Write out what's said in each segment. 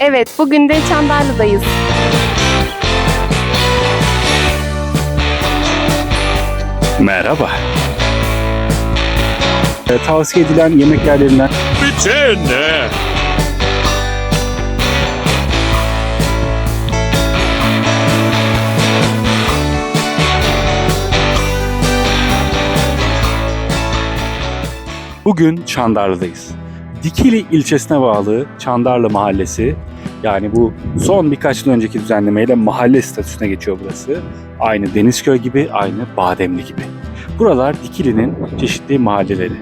Evet, bugün de Çandarlı'dayız. Merhaba. Ee, tavsiye edilen yemek yerlerinden Bitte! bugün Çandarlı'dayız. Dikili ilçesine bağlı Çandarlı Mahallesi yani bu son birkaç yıl önceki düzenlemeyle mahalle statüsüne geçiyor burası. Aynı Denizköy gibi, aynı Bademli gibi. Buralar Dikili'nin çeşitli mahalleleri.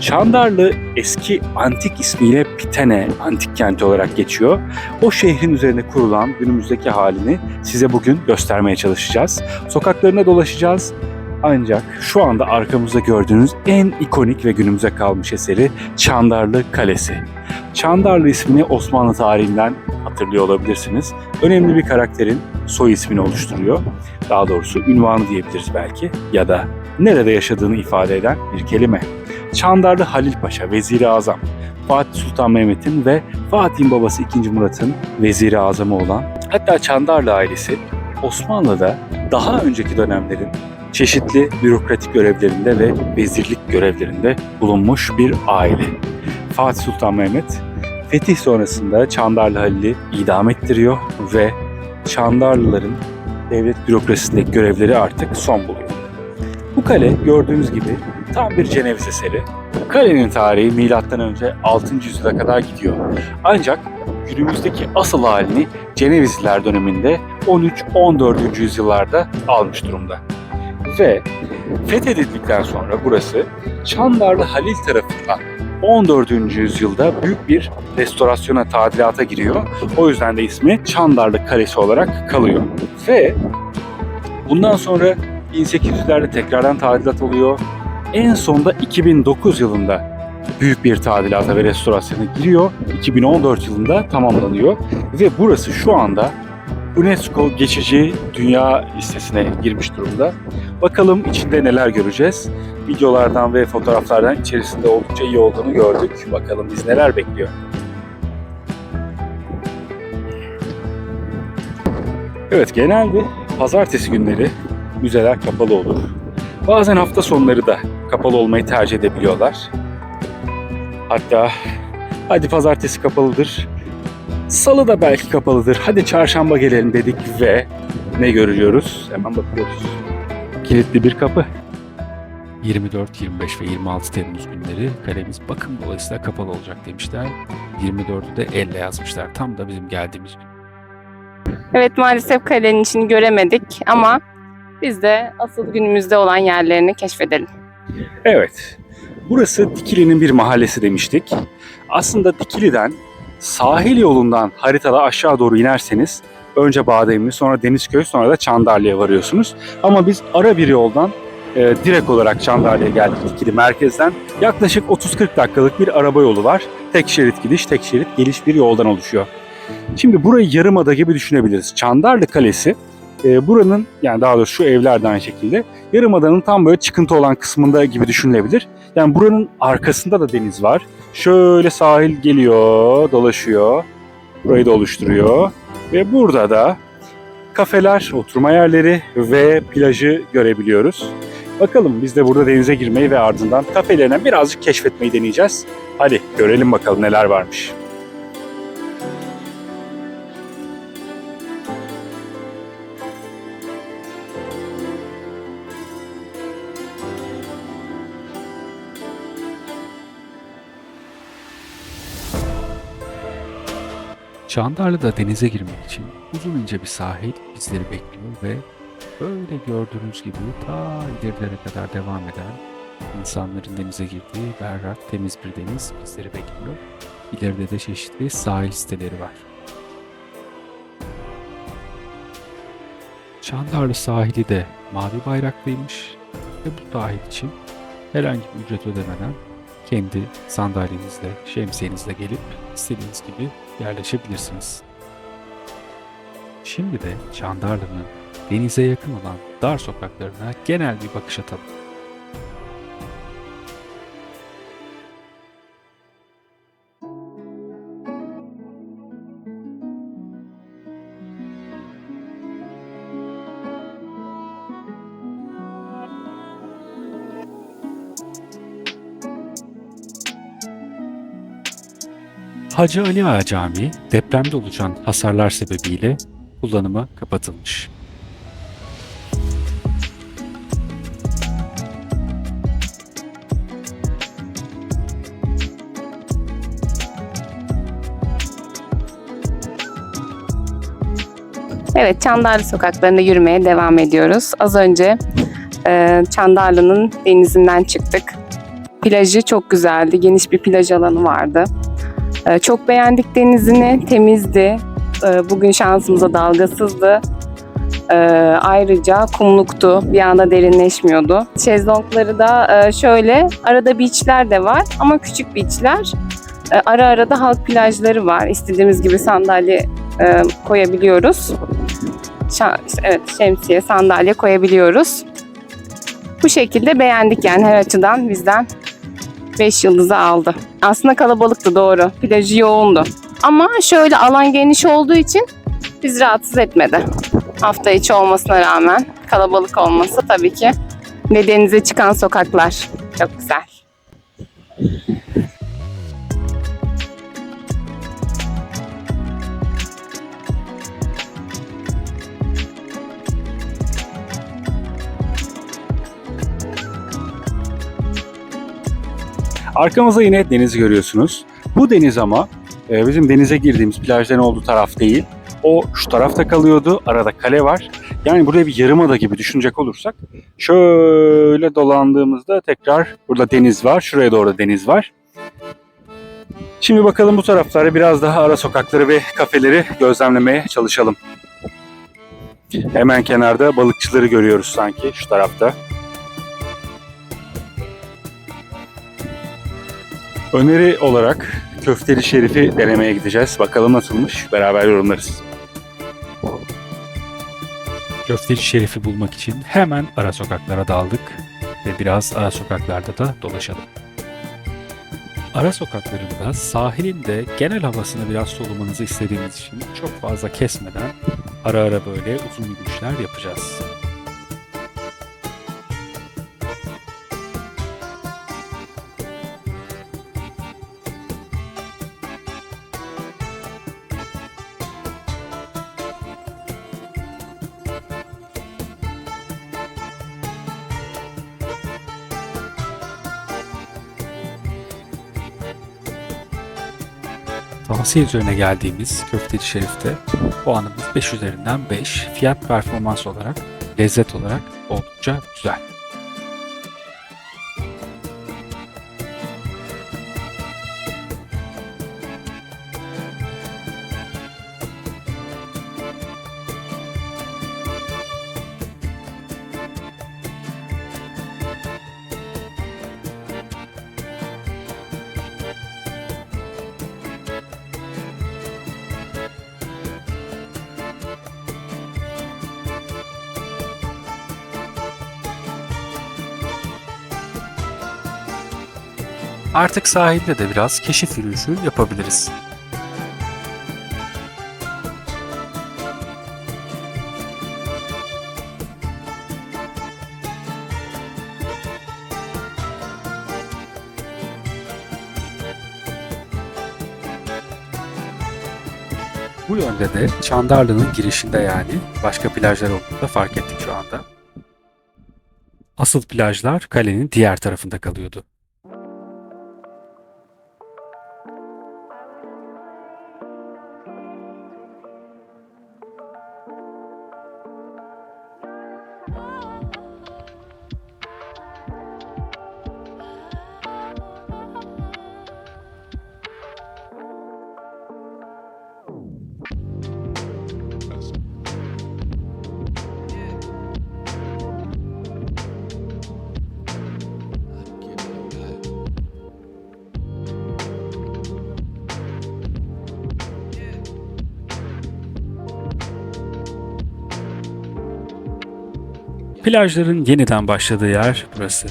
Çandarlı eski antik ismiyle Pitene antik kenti olarak geçiyor. O şehrin üzerine kurulan günümüzdeki halini size bugün göstermeye çalışacağız. Sokaklarına dolaşacağız. Ancak şu anda arkamızda gördüğünüz en ikonik ve günümüze kalmış eseri Çandarlı Kalesi. Çandarlı ismini Osmanlı tarihinden hatırlıyor olabilirsiniz. Önemli bir karakterin soy ismini oluşturuyor. Daha doğrusu ünvanı diyebiliriz belki ya da nerede yaşadığını ifade eden bir kelime. Çandarlı Halil Paşa, Veziri Azam, Fatih Sultan Mehmet'in ve Fatih'in babası 2. Murat'ın Veziri Azamı olan, hatta Çandarlı ailesi Osmanlı'da daha önceki dönemlerin çeşitli bürokratik görevlerinde ve vezirlik görevlerinde bulunmuş bir aile. Fatih Sultan Mehmet fetih sonrasında Çandarlı Halil'i idam ettiriyor ve Çandarlıların devlet bürokrasisindeki görevleri artık son buluyor. Bu kale gördüğünüz gibi tam bir Ceneviz eseri. Kalenin tarihi milattan önce 6. yüzyıla kadar gidiyor. Ancak günümüzdeki asıl halini Cenevizliler döneminde 13-14. yüzyıllarda almış durumda. Ve fethedildikten sonra burası Çandarlı Halil tarafından 14. yüzyılda büyük bir restorasyona, tadilata giriyor. O yüzden de ismi Çandarlı Kalesi olarak kalıyor. Ve bundan sonra 1800'lerde tekrardan tadilat oluyor. En sonda 2009 yılında büyük bir tadilata ve restorasyona giriyor. 2014 yılında tamamlanıyor ve burası şu anda UNESCO geçici dünya listesine girmiş durumda. Bakalım içinde neler göreceğiz. Videolardan ve fotoğraflardan içerisinde oldukça iyi olduğunu gördük. Bakalım biz neler bekliyor. Evet genelde pazartesi günleri müzeler kapalı olur. Bazen hafta sonları da kapalı olmayı tercih edebiliyorlar. Hatta hadi pazartesi kapalıdır. Salı da belki kapalıdır. Hadi çarşamba gelelim dedik ve ne görüyoruz? Hemen bakıyoruz. Kilitli bir kapı. 24, 25 ve 26 Temmuz günleri kalemiz bakım dolayısıyla kapalı olacak demişler. 24'ü de elle yazmışlar. Tam da bizim geldiğimiz gün. Evet, maalesef kalenin içini göremedik ama biz de asıl günümüzde olan yerlerini keşfedelim. Evet. Burası Dikili'nin bir mahallesi demiştik. Aslında Dikili'den sahil yolundan haritada aşağı doğru inerseniz önce Bademli, sonra Denizköy, sonra da Çandarlı'ya varıyorsunuz. Ama biz ara bir yoldan e, direkt olarak Çandarlı'ya geldik Dikili merkezden. Yaklaşık 30-40 dakikalık bir araba yolu var. Tek şerit gidiş, tek şerit geliş bir yoldan oluşuyor. Şimdi burayı yarımada gibi düşünebiliriz. Çandarlı Kalesi e, buranın yani daha doğrusu şu evler de aynı şekilde yarımadanın tam böyle çıkıntı olan kısmında gibi düşünülebilir. Yani buranın arkasında da deniz var. Şöyle sahil geliyor, dolaşıyor. Burayı da oluşturuyor. Ve burada da kafeler, oturma yerleri ve plajı görebiliyoruz. Bakalım biz de burada denize girmeyi ve ardından kafelerinden birazcık keşfetmeyi deneyeceğiz. Hadi görelim bakalım neler varmış. Çandarlı'da denize girmek için uzun ince bir sahil bizleri bekliyor ve böyle gördüğünüz gibi ta ilerilere kadar devam eden insanların denize girdiği berrak temiz bir deniz bizleri bekliyor. İleride de çeşitli sahil siteleri var. Çandarlı sahili de mavi bayraklıymış ve bu sahil için herhangi bir ücret ödemeden kendi sandalyenizle, şemsiyenizle gelip istediğiniz gibi yerleşebilirsiniz. Şimdi de Çandarlı'nın denize yakın olan dar sokaklarına genel bir bakış atalım. Hacı Ali Ağa Camii depremde oluşan hasarlar sebebiyle kullanıma kapatılmış. Evet, Çandarlı sokaklarında yürümeye devam ediyoruz. Az önce e, Çandarlı'nın denizinden çıktık. Plajı çok güzeldi, geniş bir plaj alanı vardı. E, çok beğendik denizini, temizdi. E, bugün şansımıza dalgasızdı. E, ayrıca kumluktu, bir anda derinleşmiyordu. Şezlongları da e, şöyle, arada beachler de var ama küçük beachler. Ara ara da halk plajları var. İstediğimiz gibi sandalye e, koyabiliyoruz. Evet şemsiye, sandalye koyabiliyoruz. Bu şekilde beğendik yani her açıdan bizden 5 yıldızı aldı. Aslında kalabalıktı doğru. Plajı yoğundu. Ama şöyle alan geniş olduğu için bizi rahatsız etmedi. Hafta içi olmasına rağmen kalabalık olması tabii ki. Ve denize çıkan sokaklar. Çok güzel. Arkamızda yine deniz görüyorsunuz. Bu deniz ama e, bizim denize girdiğimiz plajların olduğu taraf değil. O şu tarafta kalıyordu. Arada kale var. Yani buraya bir yarımada gibi düşünecek olursak şöyle dolandığımızda tekrar burada deniz var. Şuraya doğru deniz var. Şimdi bakalım bu taraflara biraz daha ara sokakları ve kafeleri gözlemlemeye çalışalım. Hemen kenarda balıkçıları görüyoruz sanki şu tarafta. Öneri olarak köfteli şerifi denemeye gideceğiz. Bakalım nasılmış. Beraber yorumlarız. Köfteci Şerif'i bulmak için hemen ara sokaklara daldık ve biraz ara sokaklarda da dolaşalım. Ara sokaklarında sahilin de genel havasını biraz solumanızı istediğimiz için çok fazla kesmeden ara ara böyle uzun yürüyüşler yapacağız. Tavsiye üzerine geldiğimiz Köfteci Şerif'te puanımız 5 üzerinden 5. Fiyat performans olarak, lezzet olarak oldukça güzel. Artık sahilde de biraz keşif yürüyüşü yapabiliriz. Bu yönde de Çandarlı'nın girişinde yani başka plajlar olduğunu da fark ettik şu anda. Asıl plajlar kalenin diğer tarafında kalıyordu. Plajların yeniden başladığı yer burası.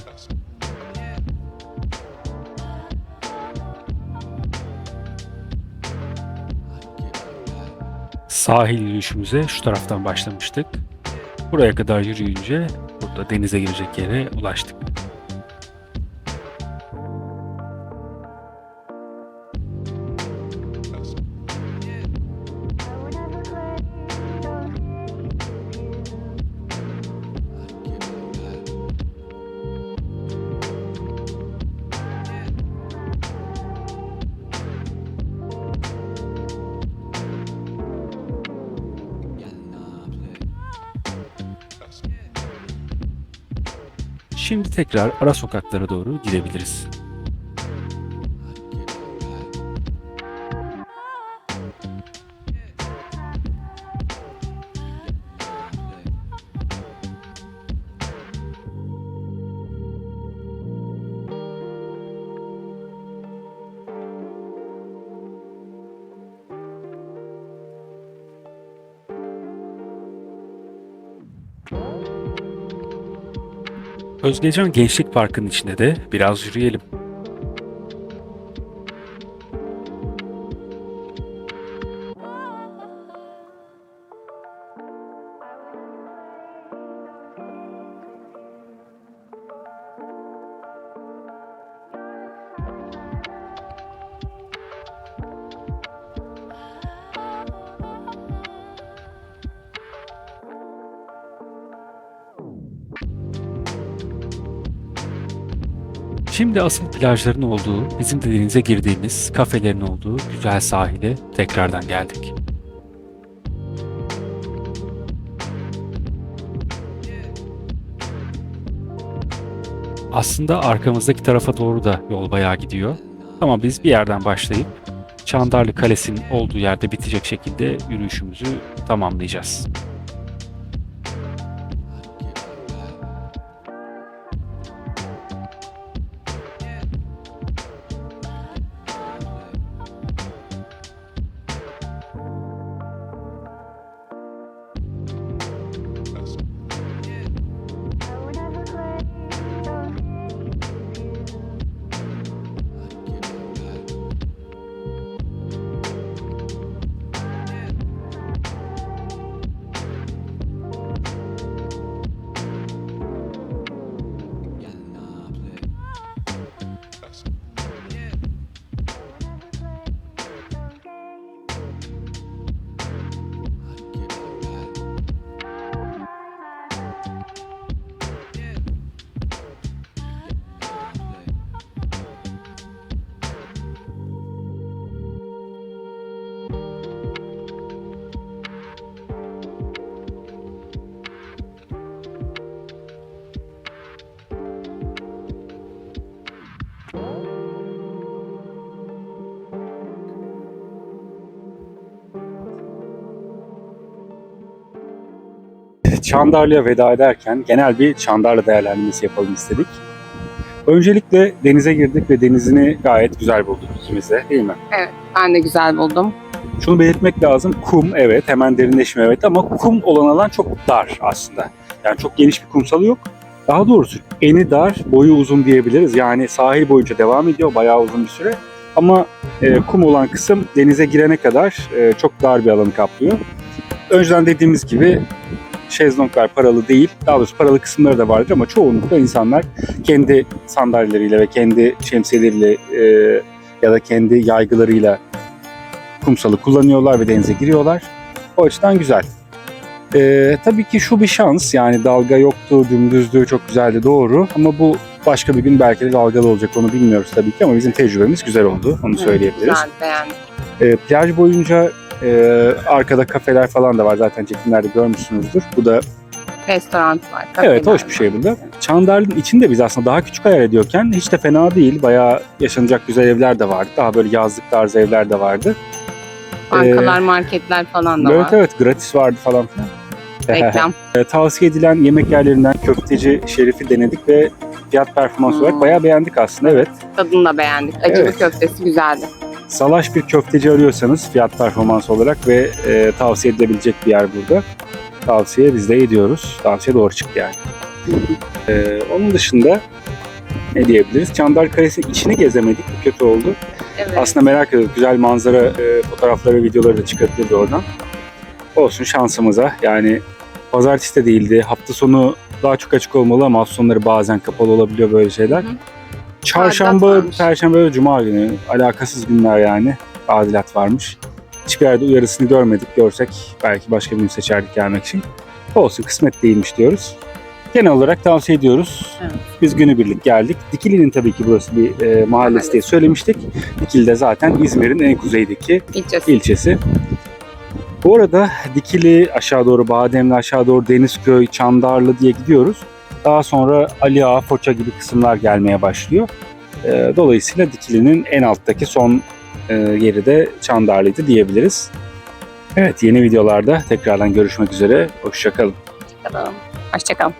Sahil yürüyüşümüze şu taraftan başlamıştık. Buraya kadar yürüyünce burada denize girecek yere ulaştık. Şimdi tekrar ara sokaklara doğru gidebiliriz. Özgecan Gençlik Parkı'nın içinde de biraz yürüyelim. Şimdi asıl plajların olduğu, bizim de denize girdiğimiz kafelerin olduğu güzel sahile tekrardan geldik. Aslında arkamızdaki tarafa doğru da yol bayağı gidiyor. Ama biz bir yerden başlayıp Çandarlı Kalesi'nin olduğu yerde bitecek şekilde yürüyüşümüzü tamamlayacağız. Çandarlı'ya veda ederken genel bir Çandarlı değerlendirmesi yapalım istedik. Öncelikle denize girdik ve denizini gayet güzel bulduk ikimiz de değil mi? Ben de güzel buldum. Şunu belirtmek lazım. Kum evet hemen derinleşme evet ama kum olan alan çok dar aslında. Yani çok geniş bir kumsalı yok. Daha doğrusu eni dar, boyu uzun diyebiliriz. Yani sahil boyunca devam ediyor bayağı uzun bir süre. Ama e, kum olan kısım denize girene kadar e, çok dar bir alanı kaplıyor. Önceden dediğimiz gibi şezlonglar paralı değil. Daha doğrusu paralı kısımları da vardır ama çoğunlukla insanlar kendi sandalyeleriyle ve kendi şemsiyeleriyle e, ya da kendi yaygılarıyla kumsalı kullanıyorlar ve denize giriyorlar. O açıdan güzel. Ee, tabii ki şu bir şans yani dalga yoktu, dümdüzdü, çok güzeldi doğru ama bu başka bir gün belki de dalgalı olacak onu bilmiyoruz tabii ki ama bizim tecrübemiz güzel oldu onu söyleyebiliriz. Güzel, beğendim. Ee, plaj boyunca e, arkada kafeler falan da var zaten çekimlerde görmüşsünüzdür. Bu da Restoran var. Evet kafeler hoş bir şey var. burada. Çandarlı'nın içinde biz aslında daha küçük hayal ediyorken hiç de fena değil. Bayağı yaşanacak güzel evler de vardı. Daha böyle yazlık tarzı evler de vardı. Bankalar, marketler falan da Evet var. evet gratis vardı falan filan. Reklam. E, Tavsiye edilen yemek yerlerinden köfteci Şerif'i denedik ve fiyat performans olarak Hmm. bayağı beğendik aslında evet. Tadını da beğendik. Acılı Evet. köftesi güzeldi. Salaş bir köfteci arıyorsanız fiyat performans olarak ve e, tavsiye edilebilecek bir yer burada. Tavsiye biz de ediyoruz. Tavsiye doğru çıktı yani. E, onun dışında ne diyebiliriz? Çandar Kalesi'nin içini gezemedik. Kötü oldu. Evet. Aslında merak ediyoruz. Güzel manzara e, fotoğrafları, videoları da çıkartıldı oradan. Olsun şansımıza. Yani pazartesi de değildi. Hafta sonu daha çok açık olmalı ama hafta sonları bazen kapalı olabiliyor böyle şeyler. Hı hı. Çarşamba, Tadilat perşembe ve cuma günü alakasız günler yani. Tadilat varmış. Hiçbir yerde uyarısını görmedik. Görsek belki başka bir gün seçerdik gelmek için. Olsun kısmet değilmiş diyoruz. Genel olarak tavsiye ediyoruz. Evet. Biz günübirlik geldik. Dikili'nin tabii ki burası bir e, mahallesi diye söylemiştik. Dikili de zaten İzmir'in en kuzeydeki İlçesi. ilçesi. Bu arada Dikili aşağı doğru Bademli aşağı doğru Denizköy, Çandarlı diye gidiyoruz. Daha sonra Ali Ağa, Foça gibi kısımlar gelmeye başlıyor. Ee, dolayısıyla Dikili'nin en alttaki son e, yeri de Çandarlı'ydı diyebiliriz. Evet yeni videolarda tekrardan görüşmek üzere. Hoşçakalın. Hoşçakalın. Hoşçakalın.